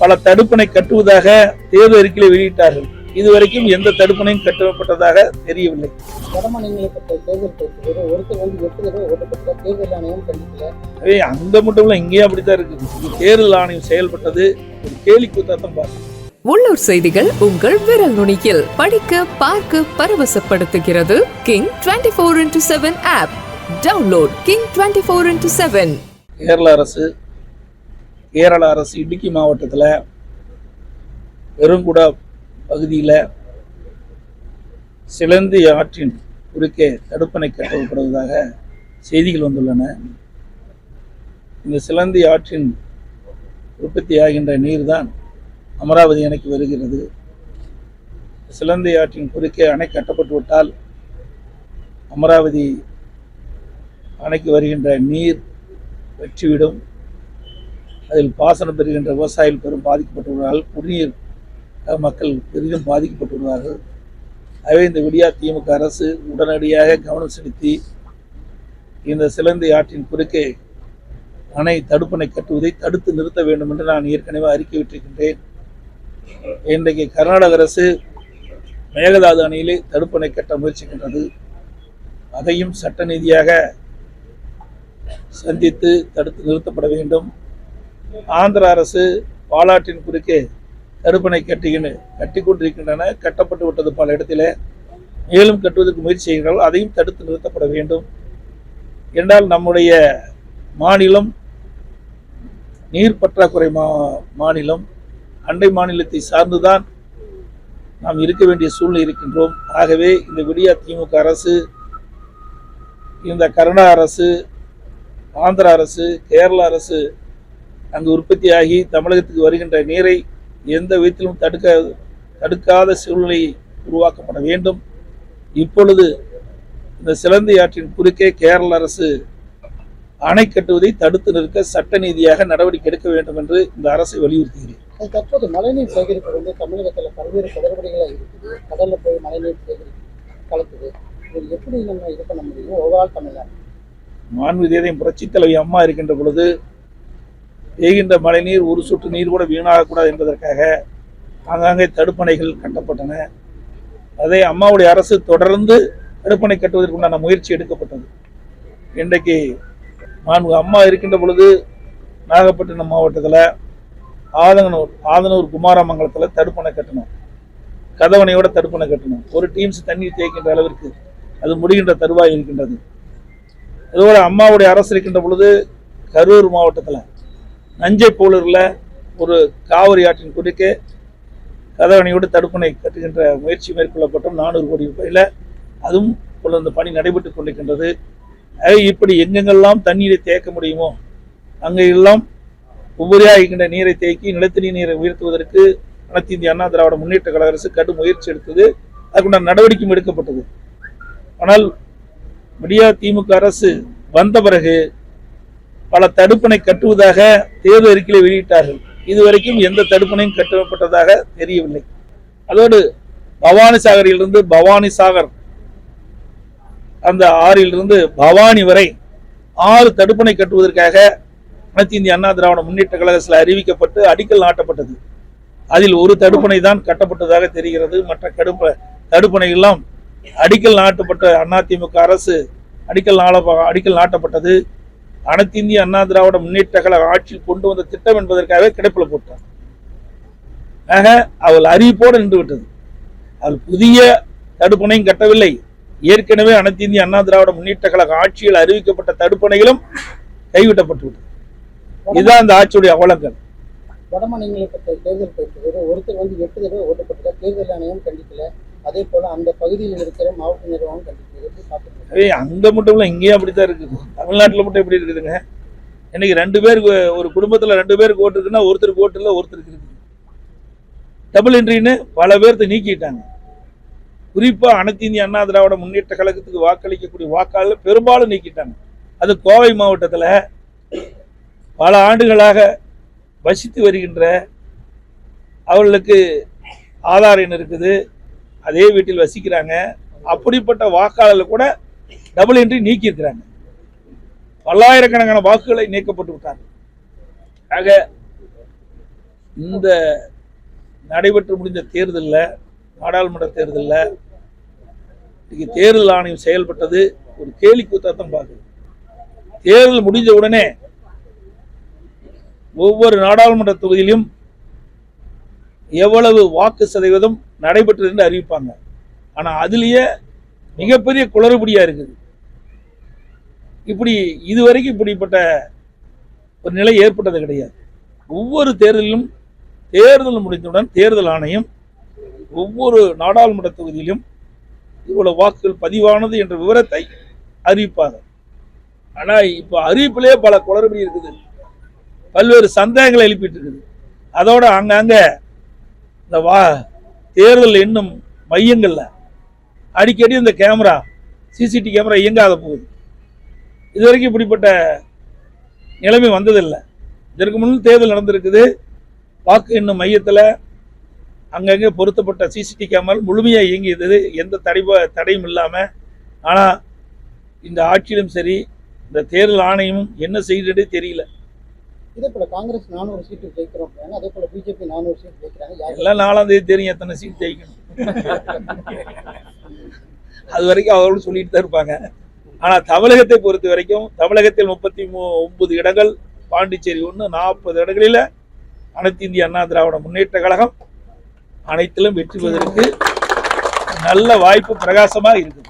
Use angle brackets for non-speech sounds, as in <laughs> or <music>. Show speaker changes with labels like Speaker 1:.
Speaker 1: பல தடுப்பணை கட்டுவதாக தேர்தல் அறிக்கையில் வெளியிட்டார்கள். இதுவரைக்கும் எந்த தடுப்பணையும் கட்டப்பட்டதாக தெரியவில்லை. அதே அங்க மட்டும் இல்ல இங்கேயும் அப்படித்தான் இருக்குது தேர்தல் ஆணையம் செயல்பட்டது ஒரு கேலி கூத்தாட்டம் பார்த்து
Speaker 2: உள்ளூர் செய்திகள் உங்கள் விரல் நுனியில். படிக்க பார்க்க பரவசப்படுத்துகிறது king twenty four into seven app download king twenty four into seven
Speaker 1: Kerala அரசு கேரள அரசு இடுக்கி மாவட்டத்தில் பெருங்குடா பகுதியில் சிலந்தி ஆற்றின் குறுக்கே தடுப்பணை கட்டப்படுவதாக செய்திகள் வந்துள்ளன. இந்த சிலந்தி ஆற்றின் உற்பத்தி ஆகின்ற நீர்தான் அமராவதி அணைக்கு வருகிறது. சிலந்தி ஆற்றின் குறுக்கே அணை கட்டப்பட்டுவிட்டால் அமராவதி அணைக்கு வருகின்ற நீர் வெற்றிவிடும். அதில் பாசனம் பெறுகின்ற விவசாயிகள் பெரும் பாதிக்கப்பட்டுள்ளார்கள் குடிநீர் மக்கள் பெரிதும் பாதிக்கப்பட்டுள்ளார்கள் ஆகவே இந்த விடியா திமுக அரசு உடனடியாக கவனம் செலுத்தி இந்த சிலந்தி ஆற்றின் குறுக்கே அணை தடுப்பணை கட்டுவதை தடுத்து நிறுத்த வேண்டும் என்று நான் ஏற்கனவே அறிக்கை விட்டிருக்கின்றேன். இன்றைக்கு கர்நாடக அரசு மேகதாது அணையிலே தடுப்பணை கட்ட முயற்சிக்கின்றது. அதையும் சட்ட சந்தித்து தடுத்து நிறுத்தப்பட வேண்டும். ஆந்திர அரசு பாலாற்றின் குறுக்கே தடுப்பணை கட்டுகின்ற கட்டி கொண்டிருக்கின்றன. கட்டப்பட்டு விட்டது பல இடத்திலே. மேலும் கட்டுவதற்கு முயற்சி செய்கிறார்கள். அதையும் தடுத்து நிறுத்தப்பட வேண்டும். என்றால் நம்முடைய மாநிலம் நீர் பற்றாக்குறை மா மாநிலம் அண்டை மாநிலத்தை சார்ந்துதான் நாம் இருக்க வேண்டிய சூழ்நிலை இருக்கின்றோம். ஆகவே இந்த விடியா திமுக அரசு இந்த கருணா அரசு ஆந்திர அரசு கேரள அரசு அங்கு உற்பத்தியாகி தமிழகத்துக்கு வருகின்ற நீரை எந்த விதத்திலும் தடுக்க தடுக்காத சூழ்நிலை உருவாக்கப்பட வேண்டும். இப்பொழுது இந்த சிலந்தி ஆற்றின் குறுக்கே கேரள அரசு அணை கட்டுவதை தடுத்து நிறுத்த சட்ட நீதியாக நடவடிக்கை எடுக்க வேண்டும் என்று இந்த அரசை வலியுறுத்துகிறேன்.
Speaker 3: தற்போது மழைநீர் சேகரிப்பு வந்து தமிழகத்தில் பல்வேறு குளறுபடிகளாக இருக்குது. கடல்ல போய் மழைநீர் சேகரிப்பு கலக்குது. இது எப்படி நம்ம இது பண்ண முடியும்? ஓவரால் தமிழ்நாடு.
Speaker 1: மாண்பு தேதையும் புரட்சி தலைவி அம்மா இருக்கின்ற பொழுது பெய்கின்ற மழைநீர் ஒரு சொட்டு நீர் கூட வீணாகக்கூடாது என்பதற்காக ஆங்காங்கே தடுப்பணைகள் கட்டப்பட்டன. அதை அம்மாவுடைய அரசு தொடர்ந்து தடுப்பணை கட்டுவதற்குண்டான முயற்சி எடுக்கப்பட்டது. இன்றைக்கு மாண்பு அம்மா இருக்கின்ற பொழுது நாகப்பட்டினம் மாவட்டத்தில் ஆதங்கனூர் ஆதனூர் குமாரமங்கலத்தில் தடுப்பணை கட்டணும். கதவணையோட தடுப்பணை கட்டணும். ஒரு டீம்ஸ் தண்ணீர் தேய்க்கின்ற அளவிற்கு அது முடிகின்ற தருவாய் இருக்கின்றது. அதுபோல அம்மாவுடைய அரசு இருக்கின்ற பொழுது கரூர் மாவட்டத்தில் நஞ்சை போலூரில் ஒரு காவிரி ஆற்றின் குறுக்கே கதவணையோடு தடுப்பணை கட்டுகின்ற முயற்சி மேற்கொள்ளப்பட்டோம். நானூறு கோடி ரூபாயில். அதுவும் இப்பொழுது அந்த பணி நடைபெற்றுக் கொண்டிருக்கின்றது. இப்படி எங்கெங்கெல்லாம் தண்ணீரை தேக்க முடியுமோ அங்கெல்லாம் உபரியாக இருக்கின்ற நீரை தேக்கி நிலத்தடி நீரை உயர்த்துவதற்கு அனைத்து இந்திய அண்ணா திராவிட முன்னேற்ற கழக அரசு கடும் முயற்சி எடுத்தது. அதுக்குண்டான நடவடிக்கையும் எடுக்கப்பட்டது. ஆனால் விடியா திமுக அரசு வந்த பிறகு பல தடுப்பணை கட்டுவதாக தேர்தல் அறிக்கையில் வெளியிட்டார்கள். இதுவரைக்கும் எந்த தடுப்பணையும் கட்டப்பட்டதாக தெரியவில்லை. அதோடு பவானி சாகரிலிருந்து பவானி சாகர் அந்த ஆறிலிருந்து பவானி வரை ஆறு தடுப்பணை கட்டுவதற்காக அனைத்து இந்திய அண்ணா திராவிட முன்னேற்ற கழகத்தில் அறிவிக்கப்பட்டு அடிக்கல் நாட்டப்பட்டது. அதில் ஒரு தடுப்பணை தான் கட்டப்பட்டதாக தெரிகிறது. மற்ற கடுப்ப தடுப்பணையெல்லாம் அடிக்கல் நாட்டப்பட்ட அதிமுக அரசு அடிக்கல் நாள அடிக்கல் நாட்டப்பட்டது. அனைத்து இந்திய அண்ணா திராவிட முன்னேற்ற கழக ஆட்சியில் கொண்டு வந்த திட்டம் என்பதற்காக கிடைப்பில போட்டார் ஆக அவள் அறிவிப்போடு நின்று விட்டது. அவள் புதிய தடுப்பணையும் கட்டவில்லை. ஏற்கனவே அனைத்து இந்திய அண்ணா திராவிட முன்னேற்ற கழக ஆட்சியில் அறிவிக்கப்பட்ட தடுப்பணைகளும் கைவிட்டப்பட்டு விட்டது. இதுதான் இந்த ஆட்சியுடைய அவலங்கள்.
Speaker 3: வடமாநிலங்களை பற்றிய தேர்தல் ஒருத்தர் வந்து எட்டு தடவை ஓட்டப்பட்ட தேர்தல் ஆணையம் கண்டிக்கல. அதே போல அந்த பகுதியில் இருக்கிற மாவட்ட நிர்வாகம்
Speaker 1: அதே அங்க மட்டும் இல்ல இங்கேயும் அப்படித்தான் இருக்குது. தமிழ்நாட்டில் மட்டும் எப்படி இருக்குதுங்க? இன்னைக்கு ரெண்டு பேருக்கு ஒரு குடும்பத்தில் ரெண்டு பேருக்கு ஓட்டு இருக்குன்னா ஒருத்தருக்கு ஓட்டு இல்லை ஒருத்தருக்கு இருக்குது. டபுள் என்ட்ரின்னு பல பேர்த்த நீக்கிட்டாங்க. குறிப்பாக அனைத்து இந்திய அண்ணா திராவிட முன்னேற்ற கழகத்துக்கு வாக்களிக்கக்கூடிய வாக்காளர் பெரும்பாலும் நீக்கிட்டாங்க. அது கோவை மாவட்டத்தில் பல ஆண்டுகளாக வசித்து வருகின்ற அவர்களுக்கு ஆதார் எண் இருக்குது. அதே வீட்டில் வசிக்கிறாங்க. அப்படிப்பட்ட வாக்காளர்கள் கூட டபுள் என்ட்ரி நீக்கியிருக்கிறாங்க. பல்லாயிரக்கணக்கான வாக்குகளை நீக்கப்பட்டு விட்டார்கள். ஆக இந்த நடைபெற்று முடிந்த தேர்தலில் நாடாளுமன்ற தேர்தலில் இன்னைக்கு தேர்தல் ஆணையம் செயல்பட்டது ஒரு கேலி கூத்தாத்தான் பார்க்குது. தேர்தல் முடிஞ்ச உடனே ஒவ்வொரு நாடாளுமன்ற தொகுதியிலும் எவ்வளவு வாக்கு சதவீதம் நடைபெற்றது என்று அறிவிப்பாங்க. ஆனா அதுலயே மிகப்பெரிய குளறுபடியாக இருக்குது. இப்படி இதுவரைக்கும் இப்படிப்பட்ட ஒரு நிலை ஏற்பட்டது கிடையாது. ஒவ்வொரு தேர்தலிலும் தேர்தல் முடிந்தவுடன் தேர்தல் ஆணையம் ஒவ்வொரு நாடாளுமன்ற தொகுதியிலும் இவ்வளவு வாக்குகள் பதிவானது என்ற விவரத்தை அறிவிப்பாங்க. ஆனால் இப்போ அறிவிப்பிலே பல குளறுபடி இருக்குது. பல்வேறு சந்தேகங்களை எழுப்பிட்டு இருக்குது. அதோட அங்கங்க இந்த வா தேர்தல் எண்ணும் மையங்களில் அடிக்கடி இந்த கேமரா சிசிடிவி கேமரா இயங்காத போகுது. இது வரைக்கும் இப்படிப்பட்ட நிலைமை வந்ததில்லை. இதற்கு முன் தேர்தல் நடந்திருக்குது. வாக்கு எண்ணும் மையத்தில் அங்கங்கே பொருத்தப்பட்ட சிசிடிவி கேமரா முழுமையாக இயங்கியது. எந்த தடை தடையும் இல்லாமல் ஆனால் இந்த ஆட்சியிலும் சரி இந்த தேர்தல் ஆணையமும் என்ன செய்ததே தெரியல.
Speaker 3: இதே போல காங்கிரஸ் நானூறு சீட்டு ஜெயிக்கிறோம் அதே போல பிஜேபி நானூறு சீட்டு ஜெயிக்கிறாங்க.
Speaker 1: எல்லாம் நாலாம் தேதி தெரியும் எத்தனை சீட் ஜெயிக்கணும். <laughs> அது வரைக்கும் அவர்களும் சொல்லிட்டு தான் இருப்பாங்க. ஆனால் தமிழகத்தை பொறுத்த வரைக்கும் தமிழகத்தில் முப்பத்தி மூ ஒன்பது இடங்கள் பாண்டிச்சேரி ஒன்று நாற்பது இடங்களில் அனைத்து இந்திய அண்ணா திராவிட முன்னேற்ற கழகம் அனைத்திலும் வெற்றி பெறுவதற்கு நல்ல வாய்ப்பு பிரகாசமாக இருக்குது.